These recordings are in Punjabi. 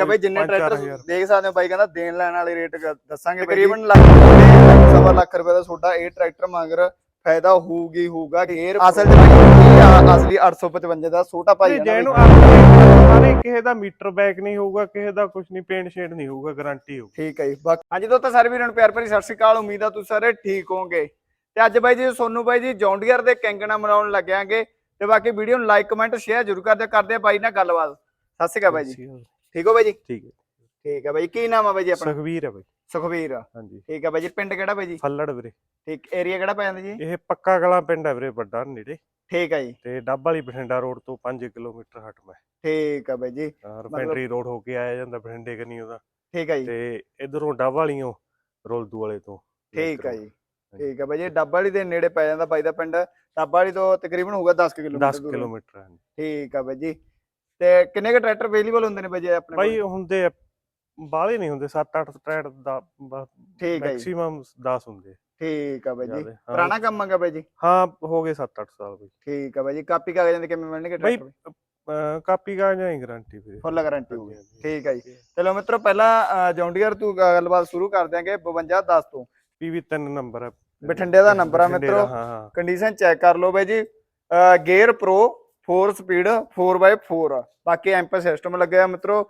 ਕਿ ਬਈ ਜਿੰਨੇ ਟਰੈਕਟਰ। ਦੇਖ ਸਕਦੇ ਹੋ ਬਾਈ ਕਹਿੰਦਾ ਦੇਣ ਲੈਣ ਵਾਲੇ ਰੇਟ ਦੱਸਾਂਗੇ ਤਕਰੀਬਨ ਲੱਖ ਸਵਾ ਲੱਖ ਰੁਪਏ ਦਾ ਤੁਹਾਡਾ ਇਹ ਟਰੈਕਟਰ ਮਗਰ ਫਾਇਦਾ ਹੋਊਗੀ ਹੋਊਗਾ ਗੇਅਰ ਅਸਲ ਚ ਬਾਈ ਇਹ ਆ ਅਸਲੀ 855 ਦਾ ਛੋਟਾ ਭਾਈ ਤੇ ਹੈ ਨਾ ਜੈਨੂੰ ਬਾਈ। ਆਪਣੇ ਸਾਰੇ ਕਿਸੇ ਦਾ ਮੀਟਰ ਬੈਕ ਨਹੀਂ ਹੋਊਗਾ ਕਿਸੇ ਦਾ ਕੁਝ ਨਹੀਂ ਪੇਂਟ ਸ਼ੇਡ ਨਹੀਂ ਹੋਊਗਾ ਗਾਰੰਟੀ ਹੋਊ। ਠੀਕ ਹੈ ਜੀ ਹਾਂਜੀ ਦੋਸਤੋ ਸਾਰੇ ਵੀਰਾਂ ਨੂੰ ਪਿਆਰ ਭਰੀ ਸਤਿ ਸ਼੍ਰੀ ਅਕਾਲ ਉਮੀਦ ਆ ਤੁਸੀਂ ਸਾਰੇ ਠੀਕ ਹੋਵੋਗੇ। ਤੇ ਅੱਜ ਬਾਈ ਜੀ ਸੋਨੂ ਬਾਈ ਜੀ ਜੌਂਡੀਅਰ ਦੇ ਕੈਂਗਣਾ ਮਨਾਉਣ ਲੱਗਿਆਂਗੇ। ਤੇ ਬਾਕੀ ਵੀਡੀਓ ਨੂੰ ਲਾਈਕ ਕਮੈਂਟ ਸ਼ੇਅਰ ਜ਼ਰੂਰ ਕਰਦੇ ਕਰਦੇ ਬਾਈ ਨਾਲ ਗੱਲਬਾਤ। ਸਤਿ ਸ਼੍ਰੀ ਅਕਾਲ ਬਾਈ ਜੀ। ਠੀਕ ਹੋ ਬਾਈ ਜੀ? ਠੀਕ ਹੈ। ਠੀਕ ਹੈ ਬਾਈ ਕੀ ਨਾਮ ਆ ਬਾਈ ਜੀ ਆਪਣਾ? ਸੁਖਵੀਰ ਹੈ ਬਾਈ। ਸੁਖਵੀਰ। ਹਾਂਜੀ। ਠੀਕ ਹੈ ਬਾਈ ਜੀ। ਪਿੰਡ ਕਿਹੜਾ ਬਾਈ ਜੀ? ਫੱਲੜ ਵੀਰੇ। ਠੀਕ ਏਰੀਆ ਕਿਹੜਾ ਪੈ ਜਾਂਦਾ ਜੀ? ਇਹ ਪੱਕਾ ਕਲਾਂ ਪਿੰਡ ਹੈ ਵੀਰੇ ਵੱਡਾ ਨੇੜੇ। ਠੀਕ ਹੈ ਜੀ। ਤੇ ਡੱਬ ਵਾਲੀ ਬਠਿੰਡਾ ਰੋਡ ਤੋਂ 5 ਕਿਲੋਮੀਟਰ ਹਟ ਮੈਂ। ਠੀਕ ਹੈ ਬਾਈ ਜੀ। ਰਪੈਂਟਰੀ ਰੋਡ ਹੋ ਕੇ ਆਇਆ ਜਾਂਦਾ ਬਠਿੰਡੇ ਕਨੀ ਉਹਦਾ। ਠੀਕ ਹੈ ਜੀ। ਤੇ ਇਧਰੋਂ ਡੱਬ ਵਾਲੀਓ ਰੋਲਦੂ ਵਾਲੇ ਤੋਂ। ਠੀਕ ਹੈ ਜੀ। ਠੀਕ ਹੈ ਬਾਈ ਜੀ। ਡੱਬਾ ਵਾਲੀ ਦੇ ਨੇੜੇ ਪੈ ਜਾਂਦਾ ਬਾਈ ਦਾ ਪਿੰਡ। ਡੱਬਾ ਵਾਲੀ ਤੋਂ ਤਕਰੀਬਨ ਹੋਊਗਾ 10 ਕਿਲੋਮੀਟਰ 10 ਕਿਲੋਮੀਟਰ ਠੀਕ ਆ ਬਾਈ ਜੀ। ਤੇ ਕਿੰਨੇ ਕੁ ਟਰੈਕਟਰ ਅਵੇਲੇਬਲ ਹੁੰਦੇ ਨੇ ਬਾਈ ਜੀ ਆਪਣੇ ਕੋਲ? ਬਾਈ ਹੁੰਦੇ ਬਾਲੇ ਨਹੀਂ ਹੁੰਦੇ 7-8 ਟਰੈਟ ਦਾ ਠੀਕ ਹੈ ਜੀ। ਮੈਕਸਿਮਮ 10 ਹੁੰਦੇ ਠੀਕ ਆ ਬਾਈ ਜੀ। ਜ਼ਿਆਦੇ। ਹਾਂ, ਪੁਰਾਣਾ ਕੰਮ ਹੈਗਾ ਬਾਈ ਜੀ? ਹਾਂ ਹੋ ਗਏ 7-8 ਸਾਲ ਬਾਈ। ਠੀਕ ਆ ਬਾਈ ਜੀ ਕਾਪੀ ਕਾਗਜ਼ਾਂ ਦੇ ਕਿਵੇਂ ਮਿਲਣਗੇ ਬਾਈ ਟਰੈਕਟਰ ਅਹ ਕਾਪੀ ਕਾ ਜਾਂ ਗਾਰੰਟੀ ਵੀਰੇ ਫੁੱਲ ਗਾਰੰਟੀ ਹੋਊਗੀ। ਠੀਕ ਆ ਜੀ। ਚਲੋ ਮਿੱਤਰੋ ਪਹਿਲਾਂ ਜੌਂਡੀਅਰ ਤੋਂ ਗੱਲਬਾਤ ਸ਼ੁਰੂ ਕਰ ਦਿਆਂਗੇ 52 10 ਤੋਂ। ਪੀਵੀ 3 ਨੰਬਰ ਹੈ ਬਠਿੰਡੇ ਦਾ number ਆ ਬਠਿੰਡੇ ਮਿੱਤਰੋ। ਦਾ, ਹਾਂ ਹਾਂ। ਕੰਡੀਸ਼ਨ ਚੈੱਕ ਕਰ ਲਓ ਬਾਈ ਜੀ। ਗੇਅਰ ਪ੍ਰੋ 4 ਸਪੀਡ 4x4 ਬਾਕੀ ਐਂਪ ਸਿਸਟਮ ਲੱਗਿਆ ਮਿੱਤਰੋ।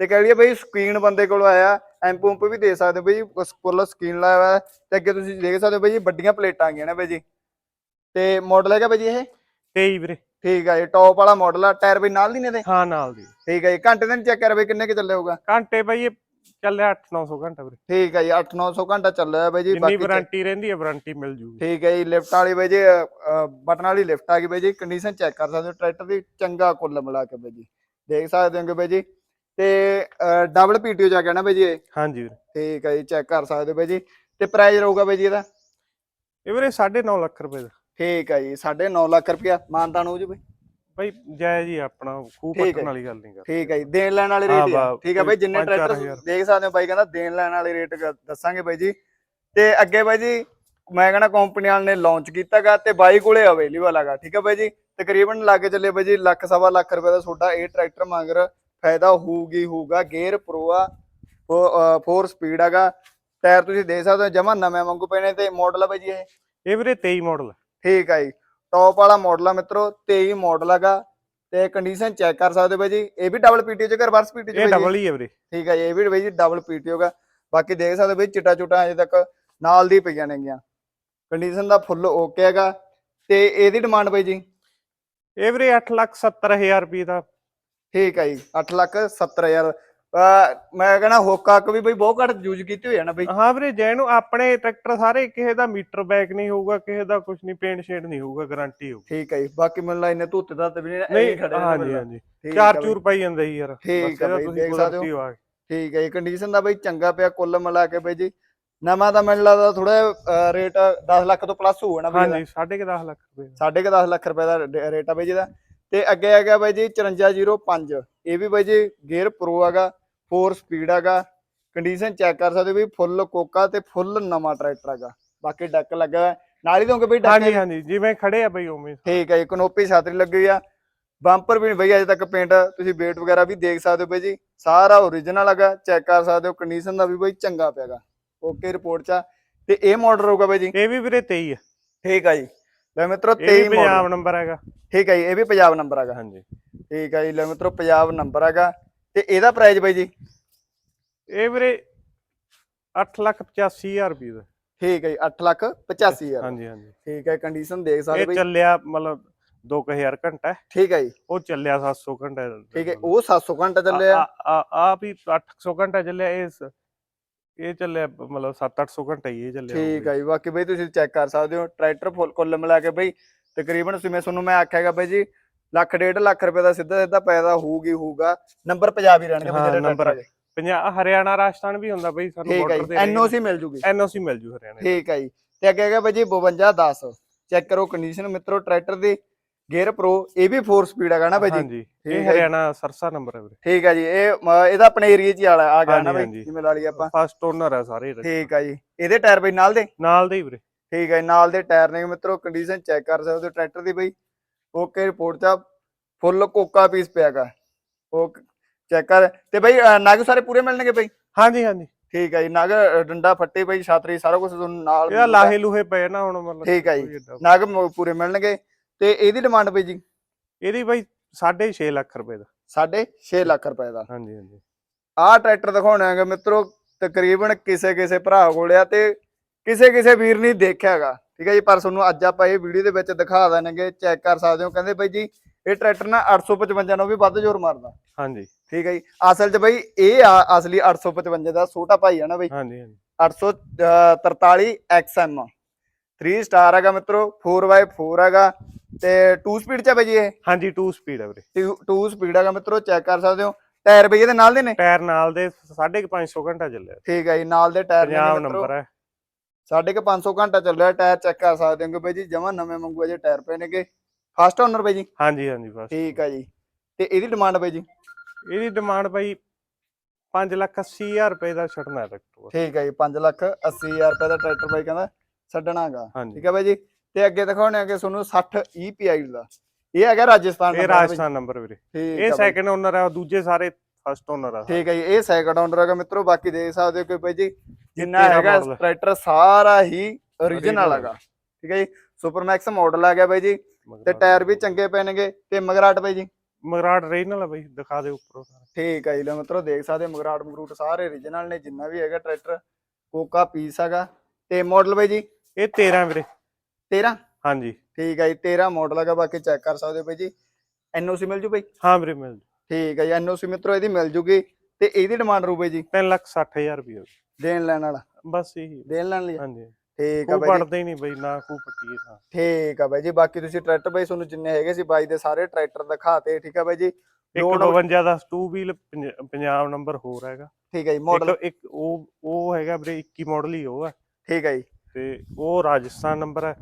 ਤੇ ਕਹਿ ਲਈਏ ਬਈ ਸਕਰੀਨ ਬੰਦੇ ਕੋਲ ਆਇਆ ਐਂਪ ਉਂਪ ਵੀ ਦੇ ਸਕਦੇ ਬਈ ਫੁੱਲ ਸਕਰੀਨ ਲਾਇਆ ਹੋਇਆ। ਤੇ ਅੱਗੇ ਤੁਸੀਂ ਦੇਖ ਸਕਦੇ ਹੋ ਬਈ ਵੱਡੀਆਂ ਪਲੇਟਾਂ ਆ ਗਈਆਂ ਨੇ ਬਈ ਜੀ। ਤੇ ਮਾਡਲ ਹੈਗਾ ਬਈ ਜੀ ਇਹ? 23 ਵੀਰੇ। ਠੀਕ ਹੈ ਜੀ ਟੌਪ ਵਾਲਾ ਮਾਡਲ ਆ। ਟਾਇਰ ਬਈ ਨਾਲ ਦੀ ਨੇ ਤੇ ਹਾਂ ਨਾਲ ਦੀ। ਠੀਕ ਹੈ ਜੀ ਘੰਟੇ ਦਿਨ ਚੈੱਕ ਕਰ ਬਈ ਕਿੰਨੇ ਕਿ ਚੱਲੇ ਹੋਊਗਾ? ਘੰਟੇ ਬਾਈ ਇਹ ਚੱਲਿਆ 8-900 ਘੰਟਾ ਵੀਰੇ। ਠੀਕ ਹੈ ਜੀ 8-900 ਘੰਟਾ ਚੱਲਿਆ ਬਈ ਜੀ ਜਿੰਨੀ ਵਾਰੰਟੀ ਰਹਿੰਦੀ ਹੈ ਵਾਰੰਟੀ ਮਿਲ ਜੂਗੀ। ਠੀਕ ਹੈ ਜੀ ਲਿਫਟ ਵਾਲੀ ਬਈ ਜੀ ਬਟਨ ਵਾਲੀ ਲਿਫਟ ਆ ਗਈ ਬਈ ਜੀ ਕੰਡੀਸ਼ਨ ਚੈੱਕ ਕਰ ਸਕਦੇ ਹੋ ਟਰੈਕਟਰ ਦੀ ਚੰਗਾ ਕੁੱਲ ਮਿਲਾ ਕੇ ਬਈ ਜੀ। ਦੇਖ ਸਕਦੇ ਹੋਗੇ ਬਈ ਜੀ ਤੇ ਡਬਲ ਪੀਟੀਓ ਜਾ ਕੇ ਨਾ ਬਈ ਜੀ। ਹਾਂਜੀ ਵੀਰੇ। ਠੀਕ ਹੈ ਜੀ ਚੈੱਕ ਕਰ ਸਕਦੇ ਹੋ ਬਈ ਜੀ ਤੇ ਪ੍ਰਾਈਸ ਰਹੂਗਾ ਬਈ ਜੀ ਇਹਦਾ? ਇਹ ਵੀਰੇ 9.5 ਲੱਖ ਰੁਪਏ ਦਾ। ਠੀਕ ਹੈ ਜੀ 9.5 ਲੱਖ ਰੁਪਇਆ ਮਾਨਤਾਨ ਹੋ ਜੂ ਬਈ। ਬਾਈ ਜਾਇਜ਼ ਹੀ ਆ ਆਪਣਾ ਖੂਹ ਠੀਕ ਹੈ। ਪੱਟਣ ਵਾਲੀ ਗੱਲ ਨਹੀਂ ਕਰ ਠੀਕ ਹੈ ਜੀ ਦੇਣ ਲੈਣ ਵਾਲੇ ਹਾਂ ਰੇਟ ਹੀ ਆ। ਬਾ- ਠੀਕ ਹੈ ਬਈ ਜਿੰਨੇ ਪੰਜ ਚਾਰ ਟਰੈਕਟਰ ਹਜ਼ਾਰ। ਦੇਖ ਸਕਦੇ ਹੋ ਬਾਈ ਕਹਿੰਦਾ ਦੇਣ ਲੈਣ ਵਾਲੇ ਰੇਟ ਦੱਸਾਂਗੇ ਬਾਈ ਜੀ। ਤੇ ਅੱਗੇ ਬਾਈ ਜੀ ਮੈਂ ਕਹਿੰਦਾ ਕੰਪਨੀ ਵਾਲੇ ਨੇ ਲਾਂਚ ਕੀਤਾਗਾ ਤੇ ਬਾਈ ਕੋਲੇ ਅਵੇਲੇਬਲ ਹੈਗਾ ਠੀਕ ਹੈ ਬਾਈ ਜੀ ਤਕਰੀਬਨ ਲੱਗ ਚੱਲੇ ਬਾਈ ਜੀ ਲੱਖ ਸਵਾ ਲੱਖ ਰੁਪਏ ਦਾ ਤੁਹਾਡਾ ਇਹ ਟਰੈਕਟਰ ਮਗਰ ਫਾਇਦਾ ਹੋਊਗੀ ਹੋਊਗਾ। ਗੇਅਰ ਪ੍ਰੋ ਆ 4 ਸਪੀਡ ਹੈਗਾ ਟਾਇਰ ਤੁਸੀਂ ਦੇਖ ਸਕਦੇ ਹੋ ਜਮਾ ਨਵੇਂ ਵਾਂਗੂ ਪਏ ਨੇ ਤੇ ਮਾਡਲ ਆ ਬਾਈ ਜੀ ਇਹ। ਇਹ ਵੀਰੇ 23 ਮਾਡਲ ਠੀਕ ਹੈ ਜੀ। ਟੌਪ ਵਾਲਾ ਮਾਡਲ ਆ ਮਿੱਤਰੋ 23 ਮਾਡਲ ਹੈਗਾ। ਤੇ ਕੰਡੀਸ਼ਨ ਚੈੱਕ ਕਰ ਸਕਦੇ ਹੋ ਬਾਈ ਜੀ। ਇਹ ਵੀ ਡਬਲ ਪੀਟੀਓ ਚ ਰਿਵਰਸ ਪੀਟੀਓ ਚ ਇਹ? ਡਬਲ ਹੀ ਹੈ ਵੀਰੇ। ਠੀਕ ਹੈ ਜੀ, ਇਹ ਵੀ ਬਈ ਜੀ ਡਬਲ ਪੀਟੀ ਹੋਗਾ। ਬਾਕੀ ਦੇਖ ਸਕਦੇ ਹੋ ਬਈ ਚਿੱਟਾ ਚੁੱਟਾ ਅਜੇ ਤੱਕ ਨਾਲ ਦੀ ਪਈਆਂ ਨੇਗੀਆਂ। ਕੰਡੀਸ਼ਨ ਦਾ ਫੁੱਲ ਓਕੇ ਹੈਗਾ। ਤੇ ਇਹਦੀ ਡਿਮਾਂਡ ਬਈ ਜੀ? ਇਹ ਵੀਰੇ 870000 ਰੁਪਏ ਦਾ। ਠੀਕ ਹੈ ਜੀ 8 ਲੱਖ 70000 ਅਹ ਮੈਂ ਕਹਿੰਦਾ ਹੋਕਾਕ ਵੀ ਬਈ ਬਹੁਤ ਘੱਟ ਯੂਜ਼ ਕੀਤੇ ਹੋਏ ਆ ਨਾ ਬਈ ਹਾਂ ਵੀਰੇ ਜੈਨੂੰ ਆਪਣੇ ਟਰੈਕਟਰ ਸਾਰੇ ਕਿਸੇ ਦਾ ਮੀਟਰ ਬੈਕ ਨਹੀਂ ਹੋਊਗਾ ਕਿਸੇ ਦਾ ਕੁਝ ਨਹੀਂ ਪੇਂਟ ਸ਼ੇਡ ਨਹੀਂ ਹੋਊਗਾ ਗਾਰੰਟੀ ਹੋਊ ਠੀਕ ਹੈ ਜੀ ਬਾਕੀ ਮੈਨੂੰ ਲੱਗਦਾ ਇਹਨੇ ਧੁੱਤ ਦਾ ਤੇ ਵੀ ਨਹੀਂ ਨਹੀਂ ਖੜੇ ਹਾਂਜੀ ਹਾਂਜੀ ਚਾਰ ਹੈ। ਚੂਰ ਪਾਈ ਜਾਂਦਾ ਸੀ ਯਾਰ ਠੀਕ ਇਹਦਾ ਬਈ, ਤੁਸੀਂ ਦੇਖ ਸਕਦੇ ਹੋ। ਠੀਕ ਹੈ ਜੀ ਕੰਡੀਸ਼ਨ ਦਾ ਬਈ ਚੰਗਾ ਪਿਆ ਕੁੱਲ ਮਿਲਾ ਕੇ ਬਈ ਜੀ ਨਵਾਂ ਤਾਂ ਮੈਨੂੰ ਲੱਗਦਾ ਥੋੜਾ ਰੇਟ 10 ਲੱਖ ਤੋਂ ਪਲੱਸ ਨਾ ਬਈ। ਹਾਂਜੀ 10.5 ਲੱਖ ਰੁਪਏ ਦਾ। ਸਾਢੇ ਕੁ 10 ਲੱਖ ਰੁਪਏ ਦਾ ਰੇਟ ਆ ਬਾਈ ਜੀ ਦਾ ਤੇ ਅੱਗੇ ਆ ਗਿਆ ਬਾਈ ਜੀ 5405 ਇਹ ਵੀ ਬਾਈ ਜੀ ਗੇਅਰ ਪ੍ਰੋ ਹੈਗਾ 4 ਸਪੀਡ ਹੈਗਾ। ਕੰਡੀਸ਼ਨ ਚੈੱਕ ਕਰ ਸਕਦੇ ਹੋ ਵੀ ਫੁੱਲ ਕੋਕਾ ਤੇ ਫੁੱਲ ਨਵਾਂ ਟਰੈਕਟਰ ਹੈਗਾ। ਬਾਕੀ ਡੱਕ ਲੱਗਾ ਹੋਇਆ। ਨਾਲ ਹੀ ਦੋਗੇ ਬਈ ਡੱਕ ਹਾਂਜੀ ਹਾਂਜੀ ਜਿਵੇਂ ਖੜੇ ਆ ਬਈ ਉਵੇਂ ਠੀਕ ਹੈ ਜੀ ਕਨੋਪੀ ਛਾਤਰੀ ਲੱਗੀ ਹੋਈ ਆ। ਬੰਪਰ ਵੀ ਬਈ ਅਜੇ ਤੱਕ ਪੇਂਟ ਤੁਸੀਂ ਵੇਟ ਵਗੈਰਾ ਵੀ ਦੇਖ ਸਕਦੇ ਹੋ ਬਈ ਜੀ। ਸਾਰਾ ਓਰੀਜਨਲ ਹੈਗਾ ਚੈੱਕ ਕਰ ਸਕਦੇ ਹੋ। ਕੰਡੀਸ਼ਨ ਦਾ ਵੀ ਬਈ ਚੰਗਾ ਪਿਆਗਾ ਓਕੇ ਰਿਪੋਰਟ ਚ ਆ। ਤੇ ਇਹ ਮਾਡਲ ਹੋਊਗਾ ਬਈ ਜੀ? ਇਹ ਵੀ ਵੀਰੇ 23 ਹੈ ਠੀਕ ਆ ਜੀ। ਲੈ ਮਿੱਤਰੋ ਇਹ 23 ਵੀ ਪੰਜਾਬ ਨੰਬਰ ਹੈਗਾ। ਠੀਕ ਹੈ ਜੀ ਇਹ ਵੀ ਪੰਜਾਬ ਨੰਬਰ ਹੈਗਾ। ਹਾਂਜੀ। ਠੀਕ ਹੈ ਜੀ ਲੈ ਮਿੱਤਰੋ ਪੰਜਾਬ ਨੰਬਰ ਹੈਗਾ। ਤੇ ਇਹਦਾ ਪ੍ਰਾਈਸ ਬਾਈ ਜੀ? ਇਹ ਵੀਰੇ 885000 ਰੁਪਏ ਦਾ। ਠੀਕ ਹੈ ਜੀ 8 ਲੱਖ 85 ਹਜ਼ਾਰ। ਹਾਂਜੀ ਹਾਂਜੀ। ਠੀਕ ਹੈ ਕੰਡੀਸ਼ਨ ਦੇਖ ਸਕਦੇ ਇਹ ਬਈ। ਚੱਲਿਆ ਮਤਲਬ 2000 ਘੰਟਾ ਹੈ, ਠੀਕ ਹੈ ਜੀ। ਉਹ ਚੱਲਿਆ 700 ਘੰਟਾ। ਠੀਕ ਹੈ ਉਹ 700 ਘੰਟਾ ਚੱਲਿਆ। ਆ ਆ ਵੀ 800 ਘੰਟਾ ਚੱਲਿਆ ਇਸ ਇਹ ਚੱਲਿਆ ਮਤਲਬ 7-800 ਘੰਟਾ ਹੀ ਇਹ ਚੱਲਿਆ ਠੀਕ ਹੈ ਜੀ ਬਾਕੀ ਬਈ ਤੁਸੀਂ ਚੈੱਕ ਕਰ ਸਕਦੇ ਹੋ ਟਰੈਕਟਰ ਫੁੱਲ ਕੁੱਲ ਮਿਲਾ ਕੇ ਬਈ ਤਕਰੀਬਨ ਜਿਵੇਂ ਤੁਹਾਨੂੰ ਮੈਂ ਆਖਿਆਗਾ ਬਈ ਜੀ ਲੱਖ ਡੇਢ ਲੱਖ ਰੁਪਏ ਦਾ ਸਿੱਧਾ ਸਿੱਧਾ ਪੈਦਾ ਹੋਊਗੀ ਹੋਊਗਾ ਨੰਬਰ ਪੰਜਾਬ ਹੀ ਰਹਿਣਗੇ ਬਈ ਜਿਹੜੇ ਹੈਗੇ। ਪੰਜਾਬ ਹਰਿਆਣਾ ਰਾਜਸਥਾਨ ਵੀ ਹੁੰਦਾ ਬਈ ਸਾਨੂੰ ਬਾਰਡਰ ਦੇ ਐਨਓਸੀ ਮਿਲ ਜੂਗੀ ਐਨਓਸੀ ਮਿਲ ਜੂ ਹਰਿਆਣਾ। ਠੀਕ ਹੈ ਜੀ ਤੇ ਅੱਗੇ ਹੈਗਾ ਬਈ ਜੀ 52 10 ਚੈੱਕ ਕਰੋ ਕੰਡੀਸ਼ਨ ਮਿੱਤਰੋ ਟਰੈਕਟਰ ਦੀ ਗੇਅਰ ਪ੍ਰੋ ਇਹ ਵੀ 4 ਸਪੀਡ ਹੈਗਾ ਨਾ ਬਈ ਜੀ ਹਾਂਜੀ ਹੈ ਇਹ। ਹਰਿਆਣਾ ਸਰਸਾ ਨੰਬਰ ਹੈ ਵੀਰੇ। ਠੀਕ ਹੈ ਜੀ ਇਹ ਇਹਦਾ ਆਪਣੇ ਏਰੀਆ 'ਚ ਹੀ ਆਲਾ ਆ ਗਿਆ ਨਾ ਬਈ। ਜਿਵੇਂ ਲਾ ਲਈ ਆਪਾਂ। ਫਸਟ ਓਨਰ ਹੈ ਸਾਰੇ। ਠੀਕ ਹੈ ਜੀ। ਇਹਦੇ ਟਾਇਰ ਬਈ ਨਾਲ ਦੇ? ਨਾਲ ਦੇ ਹੀ ਵੀਰੇ। ਠੀਕ ਹੈ ਨਾਲ ਦੇ ਟਾਇਰ ਨੇ। ਮਿੱਤਰੋ ਕੰਡੀਸ਼ਨ ਚੈੱਕ ਕਰ ਸਕਦੇ ਹੋ ਟਰੈਕਟਰ ਦੀ ਬਈ। ਓਕੇ ਰਿਪੋਰਟ ਚ ਫੁੱਲ ਕੋਕਾ ਪੀਸ ਪਿਆਗਾ ਉਹ ਚੈੱਕ ਕਰ। ਤੇ ਬਾਈ ਨਗ ਸਾਰੇ ਪੂਰੇ ਮਿਲਣਗੇ ਬਾਈ? ਹਾਂਜੀ ਹਾਂਜੀ। ਠੀਕ ਹੈ ਜੀ ਨਗ ਡੰਡਾ ਫੱਟੇ ਬਾਈ ਛਾਤਰੀ ਸਾਰਾ ਕੁਝ ਤੁਹਾਨੂੰ ਨਾਲ ਇਹਦਾ। ਲਾਹੇ ਲੂਹੇ ਪਏ ਨਾ ਹੁਣ ਮਤਲਬ ਠੀਕ ਆ ਜੀ। ਨਗ ਪੂਰੇ ਮਿਲਣਗੇ। ਤੇ ਇਹਦੀ ਡਿਮਾਂਡ ਬਾਈ ਜੀ? ਇਹਦੀ ਬਾਈ 6.5 ਲੱਖ ਰੁਪਏ ਦਾ। 6.5 ਲੱਖ ਰੁਪਏ ਦਾ। ਹਾਂਜੀ ਹਾਂਜੀ। ਆਹ ਟਰੈਕਟਰ ਦਿਖਾਉਣਾ ਹੈਗਾ ਮਿੱਤਰੋ ਤਕਰੀਬਨ ਕਿਸੇ ਕਿਸੇ ਭਰਾ ਕੋਲ ਆ ਤੇ ਕਿਸੇ ਕਿਸੇ ਵੀਰ ਨਹੀਂ ਦੇਖਿਆਗਾ ਠੀਕ ਹੈ ਜੀ ਪਰ ਤੁਹਾਨੂੰ ਅੱਜ ਆਪਾਂ ਇਹ ਵੀਡੀਓ ਦੇ ਵਿੱਚ ਦਿਖਾ ਦੇਣਗੇ ਚੈੱਕ ਕਰ ਸਕਦੇ ਹੋ। ਕਹਿੰਦੇ ਬਾਈ ਜੀ ਇਹ ਟਰੈਕਟਰ ਨਾ 855 ਨੂੰ ਵੀ ਵੱਧ ਜ਼ੋਰ ਮਾਰਦਾ। ਹਾਂਜੀ। ਠੀਕ ਹੈ ਜੀ ਅਸਲ 'ਚ ਬਾਈ ਇਹ ਆ ਅਸਲੀ 855 ਦਾ ਛੋਟਾ ਭਾਈ ਹੈ ਨਾ ਬਾਈ। ਹਾਂਜੀ ਹਾਂਜੀ। 843 XM 3 ਸਟਾਰ ਹੈਗਾ ਮਿੱਤਰੋ 4x4 ਹੈਗਾ। ਤੇ 2 ਸਪੀਡ 'ਚ ਹੈ ਇਹ? ਹਾਂਜੀ 2 ਸਪੀਡ ਹੈ ਵੀਰੇ। 2 ਸਪੀਡ ਹੈਗਾ ਮਿੱਤਰੋ ਚੈੱਕ ਕਰ ਸਕਦੇ ਹੋ। ਟਾਇਰ ਬਈ ਇਹਦੇ ਨਾਲ ਦੇ ਨੇ? ਟਾਇਰ ਨਾਲ ਦੇ 550 ਘੰਟਾ ਚੱਲਿਆ। ਠੀਕ ਹੈ ਜੀ ਨਾਲ ਦੇ ਟਾਇਰ ਨੇ ਪੰਜਾਬ ਮਿੱਤਰੋ। ਨੰਬਰ ਹੈ ਸਾਢੇ ਕੇ 500 ਘੰਟਾ ਚੱਲਿਆ ਟਾਇਰ ਚੈੱਕ ਕਰ ਸਕਦੇ ਹੋ ਬਾਈ ਜੀ ਜਮਾ ਨਵੇਂ ਮੰਗੂ ਅਜੇ ਟਾਇਰ ਪਏ ਨੇਗੇ। ਫਸਟ ਓਨਰ ਬਾਈ ਜੀ? ਹਾਂਜੀ ਹਾਂਜੀ ਬਸ ਠੀਕ ਹੈ ਜੀ। ਤੇ ਇਹਦੀ ਡਿਮਾਂਡ ਬਾਈ ਜੀ? ਇਹਦੀ ਡਿਮਾਂਡ ਬਾਈ 5 ਲੱਖ 80 ਹਜ਼ਾਰ ਰੁਪਏ ਦਾ ਛੱਡਣਾ ਟਰੈਕਟਰ ਠੀਕ ਹੈ ਜੀ 5 ਲੱਖ 80 ਹਜ਼ਾਰ ਰੁਪਏ ਦਾ ਟਰੈਕਟਰ ਬਾਈ ਕਹਿੰਦਾ ਛੱਡਣਾਗਾ। ਹਾਂਜੀ। ਠੀਕ ਹੈ ਬਾਈ ਜੀ? ਤੇ ਅੱਗੇ ਦਿਖਾਉਣੇ ਆ ਕਿ ਤੁਹਾਨੂੰ 60 EPI ਦਾ। ਇਹ ਹੈਗਾ ਰਾਜਸਥਾਨ ਇਹ। ਰਾਜਸਥਾਨ ਨੰਬਰ ਵੀਰੇ। ਇਹ। ਸੈਕੰਡ ਓਨਰ ਹੈ ਦੂਜੇ ਸਾਰੇ ਫਸਟ ਓਨਰ ਆ। ਠੀਕ ਹੈ ਜੀ ਇਹ ਸੈਕੰਡ ਓਨਰ ਹੈਗਾ ਮਿੱਤਰੋ ਬਾਕੀ ਦੇਖ ਸਕਦੇ ਹੋ ਕਿ ਬਾਈ ਜੀ ਜਿੰਨਾ ਹੈਗਾ। ਟਰੈਕਟਰ ਸਾਰਾ ਹੀ origignal ਹੈਗਾ। ਠੀਕ ਹੈ ਜੀ ਸੁਪਰਮੈਕਸ ਮਾਡਲ ਆ ਗਿਆ ਬਾਈ ਜੀ। ਤੇ ਟਾਇਰ ਵੀ ਚੰਗੇ ਪਏ ਨੇਗੇ ਤੇ ਮਗਰਾਟ ਬਾਈ ਜੀ। ਮਗਰਾਟ ਰੀਜਨਲ ਹੈ ਬਾਈ ਦਿਖਾ ਦੇ ਉੱਪਰੋਂ ਸਾਰਾ। ਠੀਕ ਹੈ ਜੀ ਲਓ ਮਿੱਤਰੋ ਦੇਖ ਸਕਦੇ ਹੋ ਮਗਰਾਟ ਮਗਰੂਟ ਸਾਰੇ origignal ਨੇ ਜਿੰਨਾ ਵੀ ਹੈਗਾ ਟਰੈਕਟਰ ਕੋਕਾ ਪੀਸ ਹੈਗਾ। ਤੇ ਮਾਡਲ ਬਾਈ ਜੀ? ਇਹ 13 ਵੀਰੇ। 13 ਹਾਂਜੀ। ਠੀਕ ਹੈ ਜੀ 13 ਮਾਡਲ ਹੈਗਾ ਬਾਕੀ ਚੈੱਕ ਕਰ ਸਕਦੇ ਹੋ ਬਾਈ ਜੀ। ਐਨਓਸੀ ਮਿਲ ਜੂ ਬਾਈ? ਹਾਂ ਵੀਰੇ ਮਿਲ ਠੀਕ ਹੈ ਜੀ ਐਨਓਸੀ ਮਿੱਤਰੋ ਇਹਦੀ ਮਿਲ ਜੂਗੀ। ਤੇ ਇਹਦੀ ਡਿਮਾਂਡ ਰੂ ਬਾਈ ਜੀ? 3 ਲੱਖ 60 ਹਜ਼ਾਰ ਰੁਪਏ ਦੇਣ ਲੈਣ ਵਾਲਾ? ਬਸ ਇਹੀ। ਦੇਣ ਲੈਣ ਲਈ ਹਾਂਜੀ। ਠੀਕ ਆ ਬਾਈ ਜੀ। ਪੜਦੇ ਹੀ ਨਹੀਂ ਬਾਈ ਨਾ ਕੋ ਪੱਟੀ ਨਾ ਠੀਕ ਆ ਬਾਈ ਜੀ ਬਾਕੀ ਤੁਸੀਂ ਟਰੈਕਟਰ ਬਾਈ ਤੁਹਾਨੂੰ ਜਿੰਨੇ ਹੈਗੇ ਸੀ ਬਾਈ ਦੇ ਸਾਰੇ ਟਰੈਕਟਰ ਦਿਖਾਤੇ ਠੀਕ ਆ ਬਾਈ ਜੀ। ਇੱਕ ਲੋਨ 52 ਦਾ 2 ਵੀਲ ਪੰਜਾਬ ਨੰਬਰ ਹੋਰ ਹੈਗਾ। ਠੀਕ ਹੈ ਜੀ ਮਾਡਲ ਇੱਕ ਇੱਕ ਉਹ ਉਹ ਹੈਗਾ ਵੀਰੇ 21 ਮਾਡਲ ਹੀ ਉਹ ਹੈ ਠੀਕ ਹੈ ਜੀ। ਤੇ ਉਹ ਰਾਜਸਥਾਨ ਨੰਬਰ ਹੈ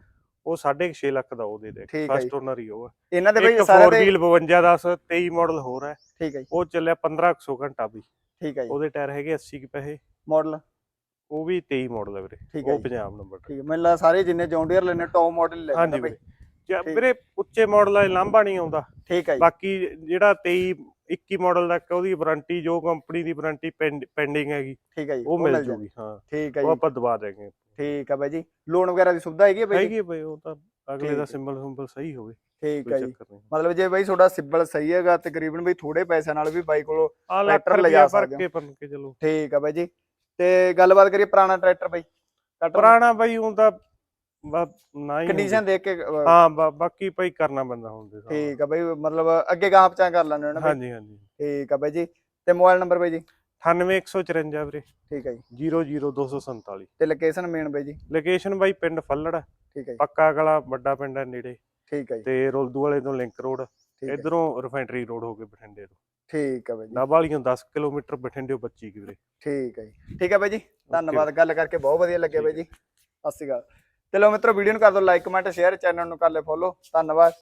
ਉਹ 6.5 ਲੱਖ ਦਾ ਉਹ ਦੇ ਦੇ ਠੀਕ ਹੈ ਜੀ। ਫਸਟ ਓਨਰ ਹੀ ਉਹ। ਹੈ ਇਹਨਾਂ ਦੇ ਬਾਈ ਸਾਰੇ 4 ਦੇ ਵੀਲ 52 ਦਾ 23 ਮਾਡਲ ਹੋਰ ਹੈ। ਠੀਕ ਹੈ ਜੀ। ਉਹ ਚੱਲਿਆ 1500 ਘੰਟਾ ਵੀ। ਠੀਕ ਹੈ ਜੀ। ਉਹਦੇ ਟਾਇਰ ਹੈਗੇ 80 ਕੁ ਪੈਸੇ। ਮਾਡਲ ਉਹ ਵੀ 23 ਮਾਡਲ ਹੈ ਵੀਰੇ। ਉਹ। ਪੰਜਾਬ ਨੰਬਰ ਠੀਕ ਹੈ ਮੈਨੂੰ ਸਾਰੇ ਜਿੰਨੇ ਜੌਂਡੀਅਰ ਲੈਣੇ ਟੌਪ ਮਾਡਲ ਲੈ ਲੈਣੇ ਬਾਈ। ਵੀਰੇ। ਜੇ ਠੀਕ। ਵੀਰੇ ਉੱਚੇ ਮਾਡਲ ਵਾਲੇ ਲਾਂਭਾ ਨਹੀਂ ਆਉਂਦਾ। ਠੀਕ ਹੈ ਜੀ। ਬਾਕੀ ਜਿਹੜਾ 23 21 ਮਾਡਲ ਤੱਕ ਉਹਦੀ ਵਾਰੰਟੀ ਜੋ ਕੰਪਨੀ ਦੀ ਵਾਰੰਟੀ ਪੈਂਡਿੰਗ ਹੈਗੀ ਠੀਕ ਹੈ ਜੀ ਉਹ ਮਿਲ। ਜੂਗੀ ਹਾਂ। ਠੀਕ ਹੈ ਉਹ ਜੀ। ਆਪਾਂ ਦਵਾ ਦੇਗੇ ਠੀਕ ਹੈ ਬਾਈ ਜੀ ਲੋਨ ਵਗੈਰਾ ਦੀ ਸੁਵਿਧਾ ਹੈਗੀ ਹੈ ਬਾਈ? ਹੈਗੀ ਬਈ ਉਹ ਤਾਂ ਅਗਲੇ ਦਾ ਹੈ। ਸਿੰਬਲ ਸਿੰਬਲ ਸਹੀ ਹੋਵੇ ਠੀਕ ਹੈ ਜੀ। ਮਤਲਬ ਜੇ ਬਾਈ ਤੁਹਾਡਾ ਸਿਬਲ ਸਹੀ ਹੈਗਾ ਤਕਰੀਬਨ ਬਈ ਥੋੜੇ ਪੈਸਿਆਂ ਨਾਲ ਵੀ ਬਾਈ ਕੋਲੋਂ ਟਰੈਕਟਰ ਲਿਜਾ ਸਕਦੇ ਹੋ। ਠੀਕ ਆ ਬਾਈ ਜੀ। ਤੇ ਗੱਲਬਾਤ ਕਰੀਏ ਪੁਰਾਣਾ ਟਰੈਕਟਰ ਬਾਈ ਪੁਰਾਣਾ ਬਈ ਹੁਣ ਤਾਂ ਬਸ ਨਾ ਹੀ ਕੰਡੀਸ਼ਨ। ਦੇਖ ਕੇ ਅਹ, ਹਾਂ ਬਾ- ਬਾਕੀ ਭਾਈ ਕਰਨਾ ਪੈਂਦਾ ਹੁੰਦੇ ਠੀਕ ਆ ਬਾਈ ਮਤਲਬ ਅੱਗੇ ਗਾਂ ਪਚਾ ਕਰ ਲੈਣੇ ਨਾ ਬਾਈ। ਹਾਂਜੀ ਹਾਂਜੀ। ਠੀਕ ਆ ਬਾਈ ਜੀ। ਤੇ ਮੋਬਾਈਲ ਨੰਬਰ ਬਾਈ ਜੀ? 98154 ਵੀਰੇ। ਠੀਕ ਆ ਜੀ। 00247 ਤੇ ਲੋਕੇਸ਼ਨ ਮੇਨ ਬਾਈ ਜੀ? ਲੋਕੇਸ਼ਨ ਬਾਈ ਪਿੰਡ ਫੱਲੜ। ਠੀਕ ਆ ਜੀ। ਪੱਕਾ ਗਲਾ ਵੱਡਾ ਪਿੰਡ ਹੈ ਨੇੜੇ। ਠੀਕ ਆ ਜੀ। ਤੇ ਰੁਲਦੂ ਵਾਲੇ ਤੋਂ ਲਿੰਕ ਰੋਡ ਠੀਕ ਆ ਇਧਰੋਂ ਰਿਫਾਈਨਰੀ ਰੋਡ ਹੋ ਕੇ ਬਠਿੰਡੇ ਤੋਂ। ਠੀਕ ਆ ਬਾਈ ਜੀ। ਨਾਭਾ ਵਾਲੀਆਂ 10 ਕਿਲੋਮੀਟਰ ਬਠਿੰਡੇ 25 ਕਿ ਵੀਰੇ। ਠੀਕ ਆ ਜੀ। ਠੀਕ ਆ ਬਾਈ ਜੀ। ਧੰਨਵਾਦ। ਗੱਲ ਕਰਕੇ ਬਹੁਤ ਵਧੀਆ ਲੱਗਿਆ ਬਾਈ ਜੀ। ਸਤਿ ਸ਼੍ਰੀ ਅਕਾਲ। ਤੇ ਲੋ ਮਿੱਤਰੋ ਵੀਡੀਓ ਨੂੰ ਕਰ ਦਿਓ ਲਾਈਕ ਕਮੈਂਟ ਸ਼ੇਅਰ ਚੈਨਲ ਨੂੰ ਕਰ ਲਿਓ ਫੋਲੋ ਧੰਨਵਾਦ।